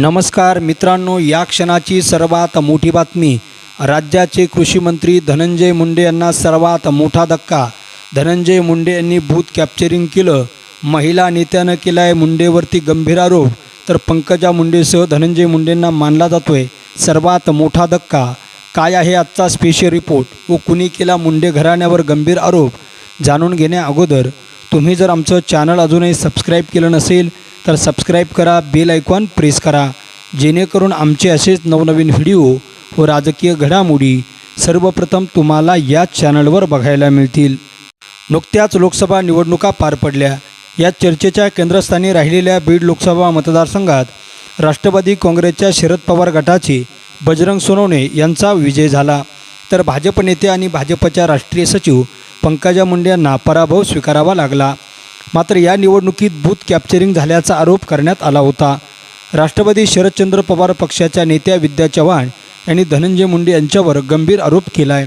नमस्कार मित्रांनो या क्षणाची सर्वात मोठी बातमी. राज्याचे कृषी मंत्री धनंजय मुंडे यांना सर्वात मोठा धक्का. धनंजय मुंडे यांनी भूत कॅप्चरिंग केलं. महिला नेत्यानं केला आहे मुंडेवरती गंभीर आरोप. तर पंकजा मुंडेसह धनंजय मुंडेंना मानला जातोय. सर्वात मोठा धक्का. काय आहे आजचा स्पेशल रिपोर्ट व कुणी केला मुंडे घराण्यावर गंभीर आरोप? जाणून घेण्या अगोदर तुम्ही जर आमचं चॅनल अजूनही सबस्क्राईब केलं नसेल तर सबस्क्राईब करा बेल आयकॉन प्रेस करा जेणेकरून आमचे असेच नवनवीन व्हिडिओ व राजकीय घडामोडी सर्वप्रथम तुम्हाला या चॅनलवर बघायला मिळतील. नुकत्याच लोकसभा निवडणुका पार पडल्या. या चर्चेच्या केंद्रस्थानी राहिलेल्या बीड लोकसभा मतदारसंघात राष्ट्रवादी काँग्रेसच्या शरद पवार गटाचे बजरंग सोनवणे यांचा विजय झाला. तर भाजप नेते आणि भाजपच्या राष्ट्रीय सचिव पंकजा मुंडे यांना पराभव स्वीकारावा लागला. मात्र या निवडणुकीत बूथ कॅप्चरिंग झाल्याचा आरोप करण्यात आला होता. राष्ट्रवादी शरदचंद्र पवार पक्षाच्या नेत्या विद्या चव्हाण यांनी धनंजय मुंडे यांच्यावर गंभीर आरोप केला आहे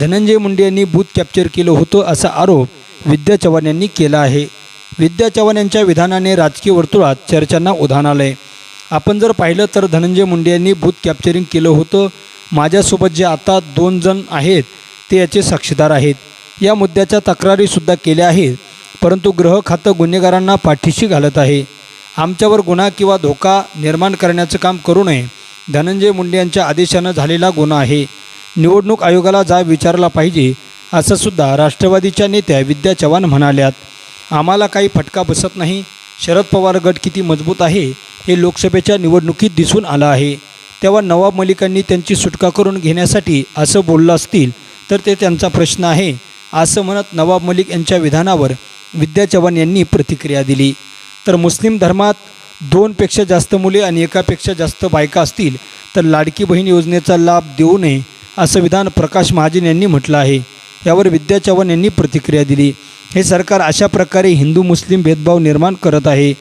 धनंजय मुंडे यांनी बूथ कॅप्चर केलं होतं असा आरोप विद्या चव्हाण यांनी केला आहे. विद्या चव्हाण यांच्या विधानाने राजकीय वर्तुळात चर्चांना उधाण आलं आहे आपण जर पाहिलं तर धनंजय मुंडे यांनी बूथ कॅप्चरिंग केलं होतं. माझ्यासोबत जे आता दोन जण आहेत ते याचे साक्षीदार आहेत. या मुद्द्याच्या तक्रारीसुद्धा केल्या आहेत. परंतु ग्रह खातं गुन्हेगारांना पाठीशी घालत आहे. आमच्यावर गुन्हा किंवा धोका निर्माण करण्याचं काम करू नये धनंजय मुंडे यांच्या आदेशानं झालेला गुन्हा आहे. निवडणूक आयोगाला जा विचारला पाहिजे असं सुद्धा राष्ट्रवादीच्या नेत्या विद्या चव्हाण म्हणाल्यात. आम्हाला काही फटका बसत नाही शरद पवार गट किती मजबूत आहे हे लोकसभेच्या निवडणुकीत दिसून आलं आहे. तेव्हा नवाब मलिकांनी त्यांची सुटका करून घेण्यासाठी असं बोललं असतील तर ते त्यांचा प्रश्न आहे असं म्हणत नवाब मलिक यांच्या विधानावर विद्या चव्हाण यांनी प्रतिक्रिया दिली. तर मुस्लिम धर्मात दोनपेक्षा जास्त मुले आणि एकापेक्षा जास्त बायका असतील तर लाडकी बहीण योजनेचा लाभ देऊ नये असं विधान प्रकाश महाजन यांनी म्हटलं आहे. यावर विद्या चव्हाण यांनी प्रतिक्रिया दिली. हे सरकार अशा प्रकारे हिंदू मुस्लिम भेदभाव निर्माण करत आहे.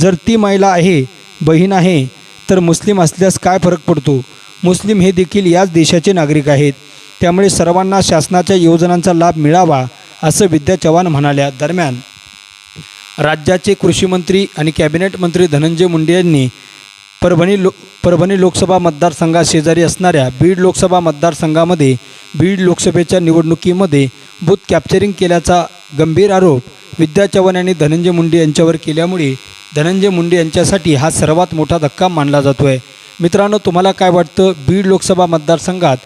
जर ती महिला आहे बहीण आहे तर मुस्लिम असल्यास काय फरक पडतो? मुस्लिम हे देखील याच देशाचे नागरिक आहेत. त्यामुळे सर्वांना शासनाच्या योजनांचा लाभ मिळावा असं विद्या चव्हाण म्हणाल्या दरम्यान राज्याचे कृषीमंत्री आणि कॅबिनेट मंत्री धनंजय मुंडे यांनी परभणी लो परभणी लोकसभा मतदारसंघात शेजारी असणाऱ्या बीड लोकसभा मतदारसंघामध्ये बीड लोकसभेच्या निवडणुकीमध्ये बूथ कॅप्चरिंग केल्याचा गंभीर आरोप विद्या चव्हाण यांनी धनंजय मुंडे यांच्यावर केल्यामुळे धनंजय मुंडे यांच्यासाठी हा सर्वात मोठा धक्का मानला जातो आहे मित्रांनो तुम्हाला काय वाटतं? बीड लोकसभा मतदारसंघात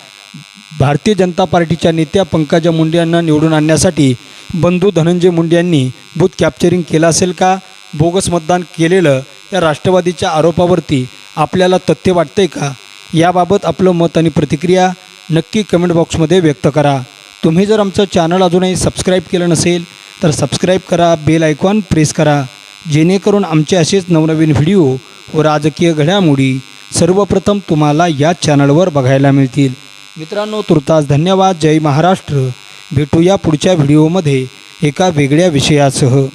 भारतीय जनता पार्टीच्या नेत्या पंकजा मुंडे यांना निवडून आणण्यासाठी बंधू धनंजय मुंडे यांनी बूथ कॅप्चरिंग केलं असेल का? बोगस मतदान केलेलं या राष्ट्रवादीच्या आरोपावरती आपल्याला तथ्य वाटतंय का? याबाबत आपलं मत आणि प्रतिक्रिया नक्की कमेंट बॉक्समध्ये व्यक्त करा. तुम्ही जर आमचं चॅनल अजूनही सबस्क्राईब केलं नसेल तर सबस्क्राईब करा बेल आयकॉन प्रेस करा. जेणेकरून आमचे असेच नवनवीन व्हिडिओ व राजकीय घडामोडी सर्वप्रथम तुम्हाला या चॅनलवर बघायला मिळतील. मित्रांनो तुर्तास धन्यवाद. जय महाराष्ट्र. भेटूया पुढच्या व्हिडिओमध्ये एका वेगळ्या विषयासह.